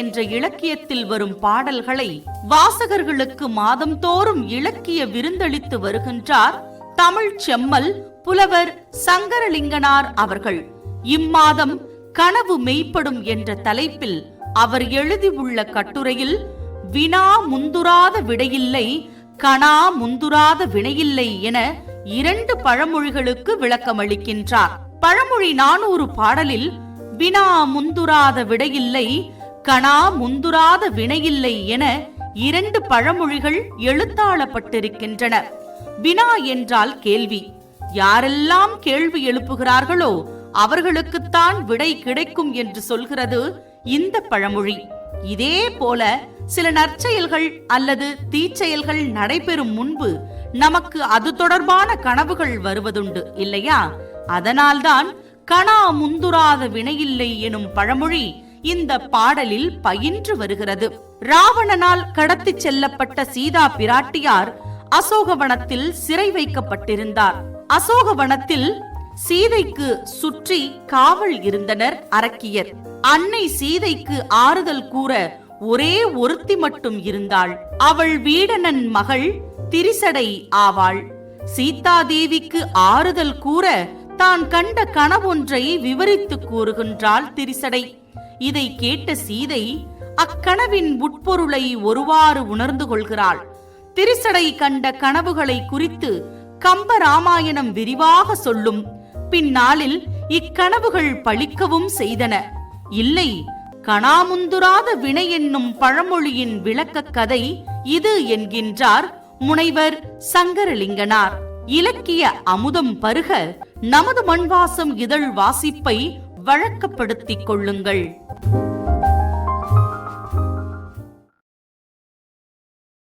என்ற இலக்கியத்தில் வரும் பாடல்களை வாசகர்களுக்கு மாதந்தோறும் இலக்கிய விருந்தளித்து வருகின்றார் தமிழ் செம்மல் புலவர் சங்கரலிங்கனார் அவர்கள். இம்மாதம் கனவு மெய்ப்படும் என்ற தலைப்பில் அவர் எழுதியுள்ள கட்டுரையில் வினா முந்துராத விடையில்லை கணா முந்துராத வினையில்லை என இரண்டு பழமொழிகளுக்கு விளக்கமளிக்கின்றார். பழமொழி நானூறு பாடலில் வினா முந்துராத விடையில்லை கணா முந்துராத வினையில்லை என இரண்டு பழமொழிகள் எழுத்தாளப்பட்டிருக்கின்றன. வினா என்றால் கேள்வி. யாரெல்லாம் கேள்வி எழுப்புகிறார்களோ அவர்களுக்குத்தான் விடை கிடைக்கும் என்று சொல்கிறது இந்த பழமொழி. இதே போல சில நற்செயல்கள் அல்லது தீச்செயல்கள் நடைபெறும் முன்பு நமக்கு அது தொடர்பான கனவுகள் வருவதுண்டு இல்லையா? அதனால்தான் கணா முந்துராத வினையில்லை எனும் பழமொழி இந்த பாடலில் பயின்று வருகிறது. ராவணனால் கடத்திச் செல்லப்பட்ட சீதா பிராட்டியார் அசோகவனத்தில் சிறை வைக்கப்பட்டிருந்தார். அசோகவனத்தில் சீதைக்கு சுற்றி காவல் இருந்தனர் அரக்கியர். அன்னை சீதைக்கு ஆறுதல் கூற ஒரே ஒருத்தி மட்டும் இருந்தாள். அவள் வீடனன் மகள் திரிசடை ஆவாள். சீதாதேவிக்கு ஆறுதல் கூற தான் கண்ட கனவொன்றை விவரித்து கூறுகின்றாள் திரிசடை. இதை கேட்ட சீதை அக்கனவின் உட்பொருளை ஒருவாறு உணர்ந்து கொள்கிறாள். திரிசடை கண்ட கனவுகளை குறித்து கம்ப ராமாயணம் விரிவாக சொல்லும். பின்னாளில் இக்கனவுகள் பழிக்கவும் செய்தன. இல்லை கணாமுந்துராத வினை என்னும் பழமொழியின் விளக்கக் கதை இது என்கின்றார் முனைவர் சங்கரலிங்கனார். இலக்கிய அமுதம் பருக நமது மண்வாசம் இதழ் வாசிப்பை வழக்கப்படுத்திக் கொள்ளுங்கள்.